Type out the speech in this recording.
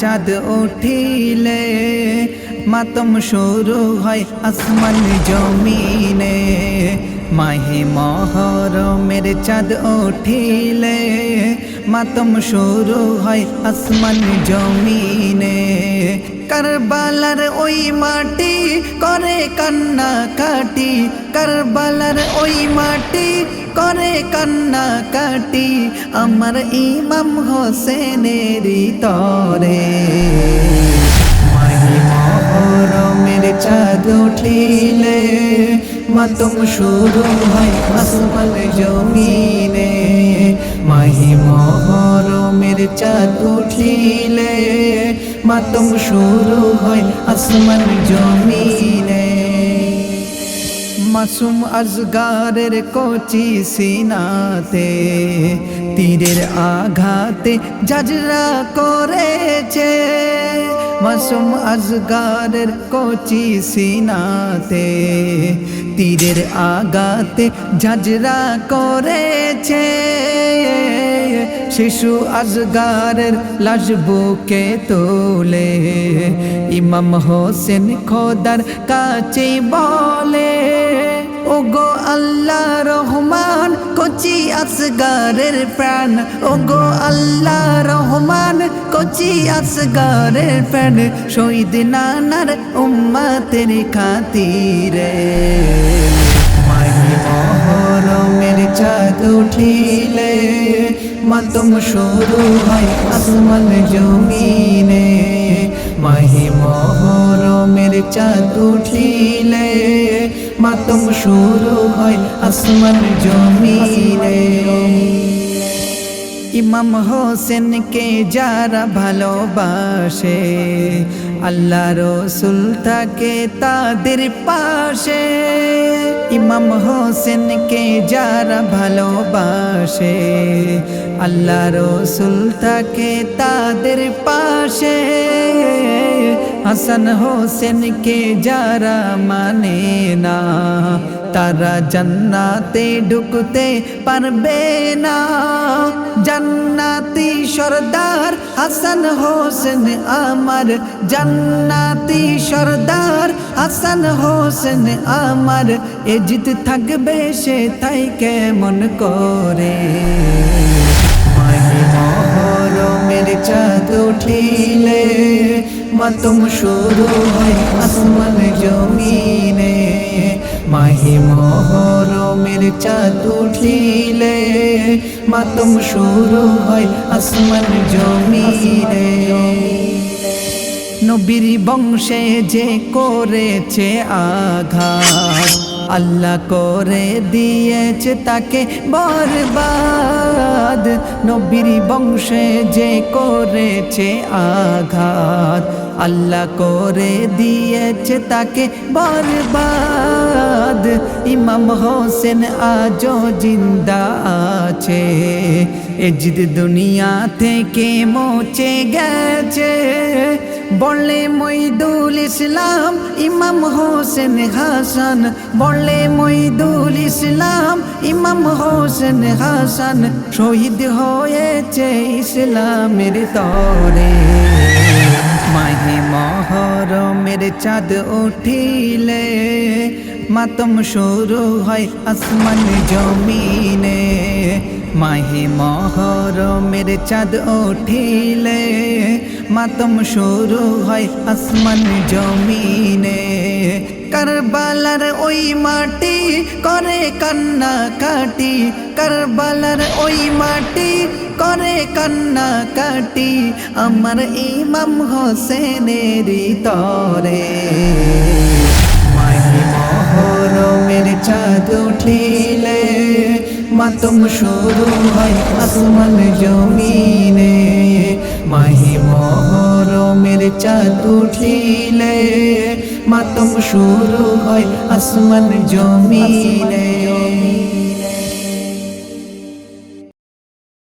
চাঁদ উঠিলে মাতম শুরু হয় আসমান জমিনে। মাহে মহরমের চাঁদ উঠিলে মাতম শুরু হয় আসমান জমিনে। কারবালার ওই মাটি করে কান্না কাটি কারবালার ওই মাটি করে কান্না কাটি আমার ইমাম হোসেনের তরে। মাহি মহরমের চাঁদ উঠিলে মাতম শুরু হয় আসমান জমিনে। মাহি মহরমের চাঁদ উঠিলে মাতম শুরু হয় আসমান জমিনে। মাসুম আজগারের কচি সিনাতে, তীরের আঘাতে জাজরা করেছে। মাসুম আজগারের কচি সিনাতে, তীরের আঘাতে ঝাজরা করেছে। শিশু আজগারের লাশ বুকে তোলে, ইমাম হোসেন খোদার কাছে বলে ওগো আল্লাহ রহমান, কচি আসগারের প্রাণ। ওগো আল্লাহ রহমান, কচি আসগারের প্রাণ। শহীদ নানার উম্মাতের খাতিরে। চাঁদ উঠিলে, মাতম শুরু হয় আসমান জমিনে। মাহি মহরমের চাঁদ উঠিলে, মাতম শুরু হয় আসমান জমিনে। ইমাম হোসেনকে যারা ভালোবাসে, আল্লাহ রসুল থাকে তাদের পাশে। ইমাম হোসেনকে যারা ভালোবাসে, আল্লাহ রসুল থাকে তাদের পাশে। হাসান হোসেনকে যারা মানে না তারা জান্নাতে ঢুকতে পারবে না। জান্নাতি সর্দার হাসান হোসেন আমার, জান্নাতি সর্দার হাসান হোসেন আমার। এ জিত থাকবে সে তাই কেমন করে? উঠিলে, মাতম শুরু হয় আসমান জমিনে। মাহি মহরমের চাঁদ উঠিলে, মাতম শুরু হয় আসমান জমিনে নবীর বংশে যে করেছে আঘাত, আল্লাহ করে দিয়েছে তাকে বরবাদ। নবীর বংশে যে করেছে আঘাত আল্লাহ করে দিয়েছে তাকে বরবাদ। ইমাম হোসেন আজও জিন্দা আছে। এজিদ দুনিয়া থেকে মোচে গেছে। বলে মইদুল ইসলাম, ইমাম হোসেন হাসান। বলে মইদুল ইসলাম, ইমাম হোসেন হাসান। শহীদ হয়েছে ইসলামের তরে। চাঁদ উঠিলে, মাতম শুরু হয় আসমান জমিনে। মাহে মহরমের চাঁদ উঠিলে, মাতম শুরু হয় আসমান জমিনে। কারবালার ওই মাটি করে কান্না কাটি। কারবালার ওই মাটি করে কান্না কাটি। আমার ইমাম হোসেনের তরে। মাহি মহরমের চাঁদ উঠিলে, মাতম শুরু হয় আসমান জমিনে। মাহি মহরমের চাঁদ উঠিলে মাতম শুরু হয় আসমান জমিনে।